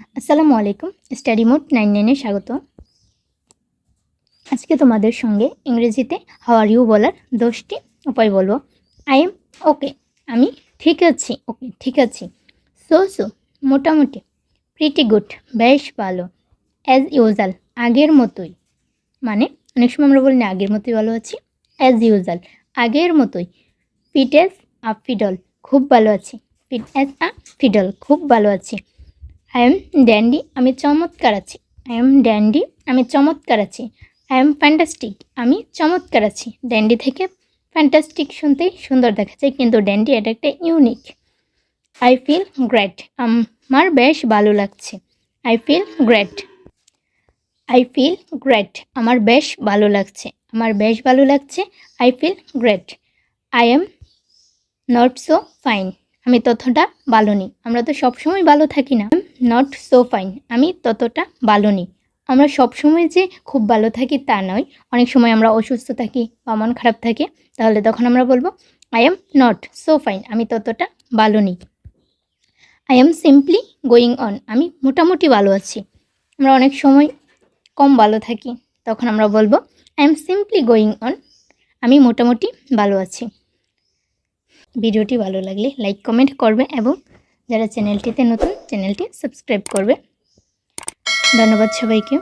আসসালামু আলাইকুম, study mode nine নাইনে স্বাগত। আজকে তোমাদের সঙ্গে ইংরেজিতে হাওয়ার ইউ বলার দশটি উপায় বলব। আই এম ওকে, আমি ঠিক আছি, ওকে, ঠিক আছি। সো সো, মোটামুটি প্রিটি গুড বেশ ভালো অ্যাজ ইউজাল আগের মতোই। মানে অনেক সময় আমরা বলি না, আগের মতোই ভালো আছি অ্যাজ ইউজাল আগের মতোই। ফিট অ্যাজ আ ফিডল খুব ভালো আছি। ফিট অ্যাজ আ ফিডল খুব ভালো আছি। আই এম ড্যান্ডি আমি চমৎকার আছি। আই এম ড্যান্ডি আমি চমৎকার আছি। আই এম ফ্যান্টাস্টিক আমি চমৎকার আছি। ড্যান্ডি থেকে ফ্যান্টাস্টিক শুনতেই সুন্দর দেখা যায় কিন্তু ড্যান্ডি এটা একটা ইউনিক আই ফিল গ্রেট আমার বেশ ভালো লাগছে। I feel great I feel great আমার বেশ ভালো লাগছে। আমার বেশ ভালো লাগছে I feel great I am not so fine আমি ততটা ভালো নেই। আমরা তো সবসময় ভালো থাকি না। নট সো ফাইন আমি ততটা ভালো নেই। আমরা সবসময় যে খুব ভালো থাকি তা নয়। অনেক সময় আমরা অসুস্থ থাকি বা মন খারাপ থাকে, তাহলে তখন আমরা বলব I am not so fine আমি ততটা ভালো নেই। I am simply going on আমি মোটামুটি ভালো আছি। আমরা অনেক সময় কম ভালো থাকি, তখন আমরা বলব I am simply going on আমি মোটামুটি ভালো আছি। ভিডিওটি ভালো লাগলে লাইক, কমেন্ট করবে এবং যারা চ্যানেলটিতে নতুন চ্যানেলটি সাবস্ক্রাইব করবে। ধন্যবাদ সবাইকে।